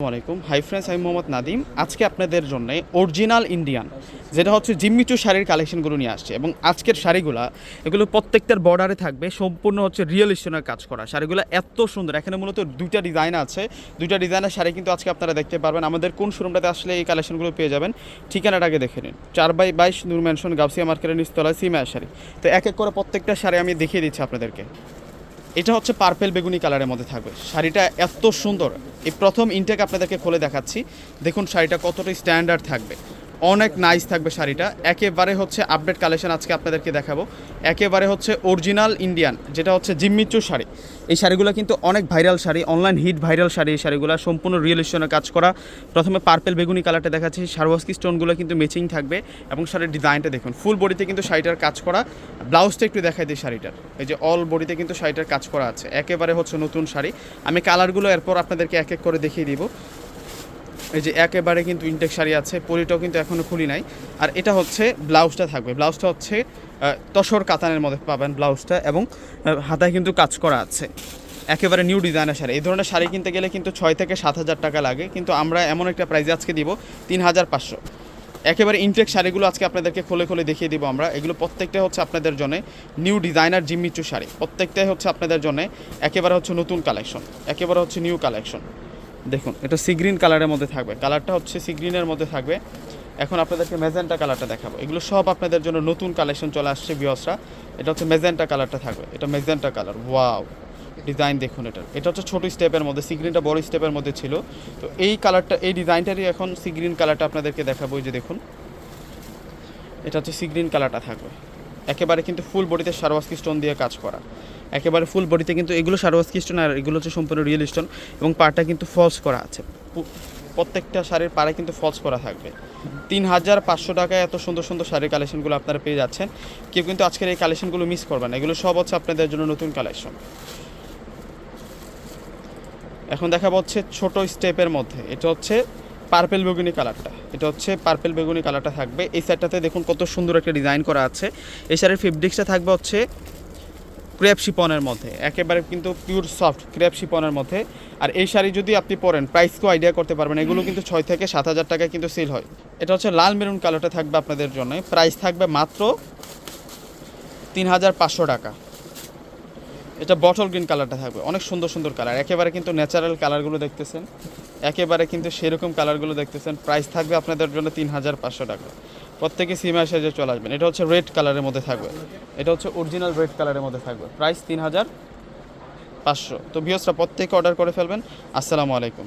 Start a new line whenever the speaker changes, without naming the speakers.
আসসালামাইকুম hi friends আমি মোহাম্মদ নাদিম। আজকে আপনাদের জন্য অরিজিনাল ইন্ডিয়ান যেটা হচ্ছে জিম্মিচু শাড়ির কালেকশনগুলো নিয়ে আসছে। এবং আজকের শাড়িগুলো, এগুলো প্রত্যেকটার বর্ডারে থাকবে, সম্পূর্ণ হচ্ছে রিয়েল স্টোনের কাজ করা। শাড়িগুলো এত সুন্দর। এখানে মূলত দুইটা ডিজাইন আছে। দুইটা ডিজাইনের শাড়ি কিন্তু আজকে আপনারা দেখতে পারবেন। আমাদের কোন শোরুমটাতে আসলে এই কালেকশনগুলো পেয়ে যাবেন, ঠিকানাটা আগে দেখে নিন। চার বাই বাইশ নূর ম্যানশন গাউসিয়া মার্কেটের নিচতলায় সিমা শাড়ি। তো এক এক করে প্রত্যেকটা শাড়ি আমি দেখিয়ে দিচ্ছি আপনাদেরকে। এটা হচ্ছে পার্পেল বেগুনি কালারের মধ্যে থাকবে। শাড়িটা এত সুন্দর। এই প্রথম ইনটেক আপনাদেরকে খুলে দেখাচ্ছি। দেখুন শাড়িটা কতটা স্ট্যান্ডার্ড থাকবে। অনেক নাইস থাকবে শাড়িটা। একেবারে হচ্ছে আপডেট কালেকশন আজকে আপনাদেরকে দেখাবো। একেবারে হচ্ছে অরিজিনাল ইন্ডিয়ান যেটা হচ্ছে জিম্মিচুর শাড়ি। এই শাড়িগুলো কিন্তু অনেক viral sari online hit viral sari এই শাড়িগুলো, সম্পূর্ণ রিয়েল কাজ করা। প্রথমে পার্পেল বেগুনি কালারটা দেখাচ্ছি সারওয়াস্কি স্টোনগুলো কিন্তু ম্যাচিং থাকবে এবং শাড়ির ডিজাইনটা দেখুন ফুল বডিতে কিন্তু শাড়িটার কাজ করা। ব্লাউজটা একটু দেখাই দিই শাড়িটার, এই যে অল বডিতে কিন্তু শাড়িটার কাজ করা আছে। একেবারে হচ্ছে নতুন শাড়ি। আমি কালারগুলো এরপর আপনাদেরকে এক এক করে দেখিয়ে দিব। এই যে একেবারে কিন্তু ইনটেক শাড়ি আছে পরিটাও কিন্তু এখনও খুলি নাই। আর এটা হচ্ছে ব্লাউজটা থাকবে। ব্লাউজটা হচ্ছে তসর কাতানের মধ্যে পাবেন ব্লাউজটা এবং হাতায় কিন্তু কাজ করা আছে। একেবারে নিউ ডিজাইনের শাড়ি। এই ধরনের শাড়ি কিনতে গেলে কিন্তু ছয় থেকে সাত হাজার টাকা লাগে। কিন্তু আমরা এমন একটা প্রাইজে আজকে দিব তিন হাজার পাঁচশো। একেবারে ইনটেক শাড়িগুলো আজকে আপনাদেরকে খুলে খুলে দেখিয়ে দিব আমরা। এগুলো প্রত্যেকটাই হচ্ছে আপনাদের জন্য নিউ ডিজাইনার জিম্মিচু শাড়ি। প্রত্যেকটাই হচ্ছে আপনাদের জন্য একেবারে হচ্ছে নতুন কালেকশন। একেবারে হচ্ছে নিউ কালেকশন। দেখুন, এটা সি গ্রিন কালারের মধ্যে থাকবে। কালারটা হচ্ছে সি গ্রিনের মধ্যে থাকবে। এখন আপনাদেরকে মেজেন্টা কালারটা দেখাবো। এগুলো সব আপনাদের জন্য নতুন কালেকশন চলে আসছে বিয়সরা এটা হচ্ছে মেজেন্টা কালারটা থাকবে। এটা মেজেন্টা কালার। ওয়াও! ডিজাইন দেখুন এটা এটা হচ্ছে ছোটো স্টেপের মধ্যে, সি গ্রিনটা বড় স্টেপের মধ্যে ছিল। তো এই কালারটা, এই ডিজাইনটারই এখন সি গ্রিন কালারটা আপনাদেরকে দেখাবো। যে দেখুন। এটা হচ্ছে সি গ্রিন কালারটা থাকবে। একেবারে কিন্তু ফুল বডিতে সারওয়াস্কি স্টোন দিয়ে কাজ করা। একেবারে ফুল বডিতে কিন্তু এগুলো সারওয়াস্কি স্টোন আর এগুলো হচ্ছে সম্পূর্ণ রিয়েল স্টোন এবং পাড়টা কিন্তু ফলস করা আছে। প্রত্যেকটা শাড়ির পাড়ে কিন্তু ফলস করা থাকবে। তিন হাজার পাঁচশো টাকায় এত সুন্দর সুন্দর শাড়ির কালেকশনগুলো আপনারা পেয়ে যাচ্ছেন। কেউ কিন্তু আজকের এই কালেকশনগুলো মিস করবেন এগুলো সব হচ্ছে আপনাদের জন্য নতুন কালেকশন এখন দেখা হচ্ছে ছোট স্টেপের মধ্যে। এটা হচ্ছে পার্পেল বেগুনি কালারটা এটা হচ্ছে পার্পেল বেগুনি কালারটা থাকবে। এই সাইডটাতে দেখুন কত সুন্দর একটা ডিজাইন করা আছে। এই শাড়ির ফেব্রিক্সটা থাকবে হচ্ছে ক্রেপ শিপনের মধ্যে, একেবারে কিন্তু পিওর সফট ক্রেপ শিপনের মধ্যে। আর এই শাড়ি যদি আপনি পরেন প্রাইসকেও আইডিয়া করতে পারবেন এগুলো কিন্তু ছয় থেকে সাত হাজার টাকায় কিন্তু সেল হয়। এটা হচ্ছে লাল মেরুন কালারটা থাকবে আপনাদের জন্য। প্রাইস থাকবে মাত্র তিন হাজার পাঁচশো টাকা। এটা বটল গ্রিন কালারটা থাকবে। অনেক সুন্দর সুন্দর কালার একেবারে কিন্তু ন্যাচারাল কালারগুলো দেখতেছেন। একেবারে কিন্তু সেরকম কালারগুলো দেখতেছেন। প্রাইস থাকবে আপনাদের জন্য তিন হাজার পাঁচশো টাকা। প্রত্যেকে সিমা সাইজে চলে আসবেন, এটা হচ্ছে রেড কালারের মধ্যে থাকবে। এটা হচ্ছে অরিজিনাল রেড কালারের মধ্যে থাকবে। প্রাইস তিন হাজার পাঁচশো। তো বিহসরা প্রত্যেকে অর্ডার করে ফেলবেন। আসসালামু আলাইকুম।